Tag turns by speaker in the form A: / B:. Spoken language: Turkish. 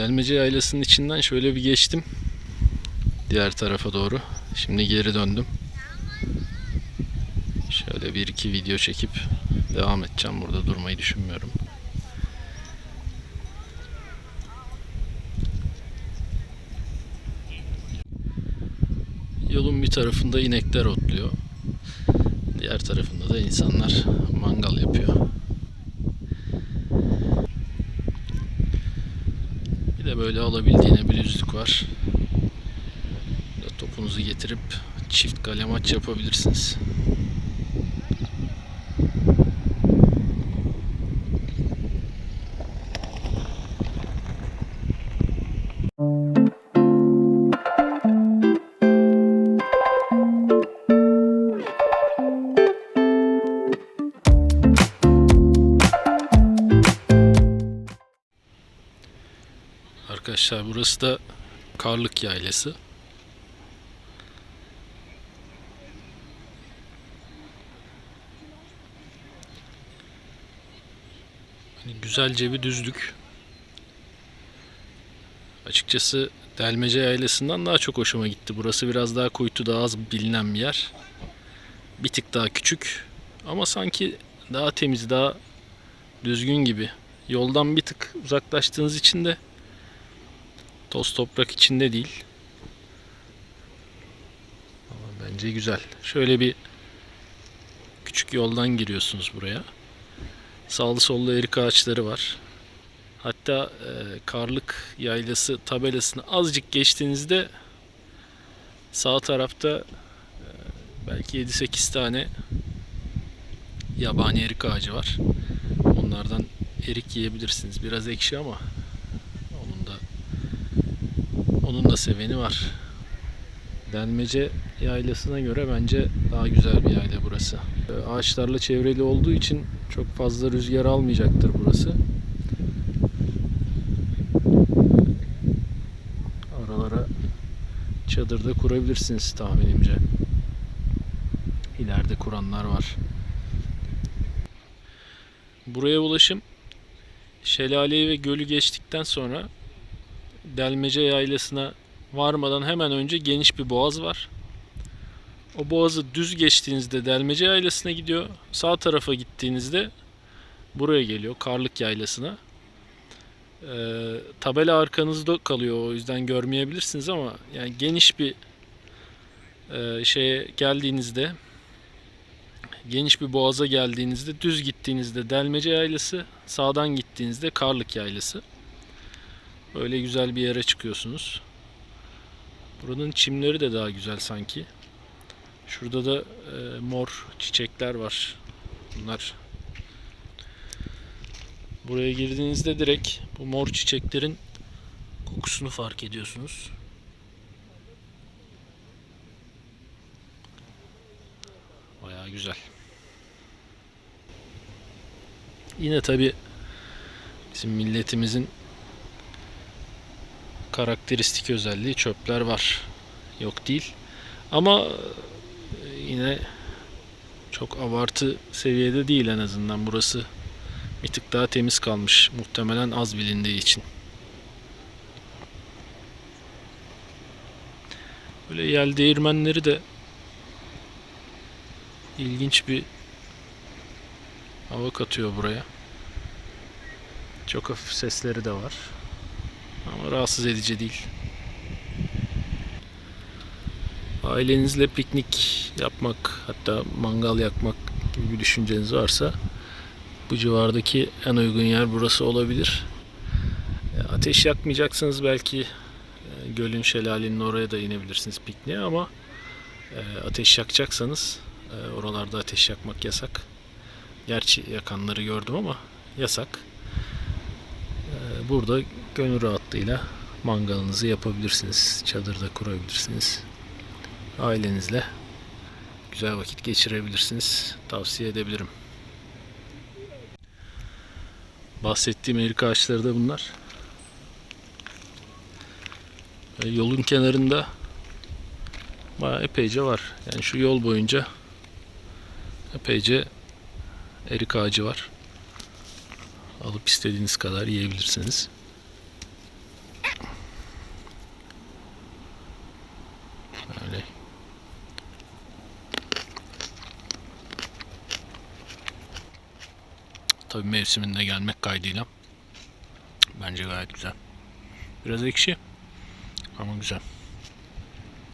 A: Delmece Yaylası'nın içinden şöyle bir geçtim. Diğer tarafa doğru. Şimdi geri döndüm. Şöyle bir iki video çekip devam edeceğim. Burada durmayı düşünmüyorum. Yolun bir tarafında inekler otluyor. Diğer tarafında da insanlar mangal yapıyor. Bir de böyle alabildiğine bir düzlük var. Topunuzu getirip çift kale maç yapabilirsiniz. Arkadaşlar burası da Karlık Yaylası. Hani güzelce bir düzlük. Açıkçası Delmece Yaylası'ndan daha çok hoşuma gitti. Burası biraz daha kuytu daha az bilinen bir yer. Bir tık daha küçük ama sanki daha temiz, daha düzgün gibi. Yoldan bir tık uzaklaştığınız için de Toz toprak içinde değil. Ama bence güzel. Şöyle bir küçük yoldan giriyorsunuz buraya. Sağlı sollu erik ağaçları var. Hatta e, Karlık Yaylası tabelasını azıcık geçtiğinizde sağ tarafta e, belki 7-8 tane yabani erik ağacı var. Onlardan erik yiyebilirsiniz. Biraz ekşi ama onun da seveni var. Delmece yaylasına göre bence daha güzel bir yayla burası. Ee, Ağaçlarla çevrili olduğu için çok fazla rüzgar almayacaktır burası. Aralara çadırda kurabilirsiniz tahminimce. İleride kuranlar var. Buraya ulaşım şelaleyi ve gölü geçtikten sonra Delmece Yaylası'na varmadan hemen önce geniş bir boğaz var. O boğazı düz geçtiğinizde Delmece Yaylası'na gidiyor. Sağ tarafa gittiğinizde buraya geliyor Karlık Yaylası'na. Ee, tabela arkanızda kalıyor o yüzden görmeyebilirsiniz ama yani geniş bir e, şeye geldiğinizde geniş bir boğaza geldiğinizde düz gittiğinizde Delmece Yaylası sağdan gittiğinizde Karlık Yaylası. Böyle güzel bir yere çıkıyorsunuz. Buranın çimleri de daha güzel sanki. Şurada da e, mor çiçekler var. Bunlar Buraya girdiğinizde direkt bu mor çiçeklerin kokusunu fark ediyorsunuz. Bayağı güzel. Yine tabi bizim milletimizin karakteristik özelliği çöpler var. Yok değil. Ama e, yine çok abartı seviyede değil en azından burası bir tık daha temiz kalmış muhtemelen az bilindiği için. Böyle yel değirmenleri de ilginç bir hava katıyor buraya. Çok hafif sesleri de var. Ama rahatsız edici değil. Ailenizle piknik yapmak hatta mangal yakmak gibi bir düşünceniz varsa bu civardaki en uygun yer burası olabilir. E, Ateş yakmayacaksınız belki e, gölün şelalenin oraya da inebilirsiniz pikniğe ama e, ateş yakacaksanız oralarda ateş yakmak yasak. Gerçi yakanları gördüm ama yasak. Burada gönül rahatlığıyla mangalınızı yapabilirsiniz. Çadırda kurabilirsiniz. Ailenizle güzel vakit geçirebilirsiniz. Tavsiye edebilirim. Bahsettiğim erik ağaçları da bunlar. Yolun kenarında bayağı epeyce var. Yani şu yol boyunca epeyce erik ağacı var. Alıp istediğiniz kadar yiyebilirsiniz. Tabii mevsiminde gelmek kaydıyla. Bence gayet güzel. Biraz ekşi ama güzel.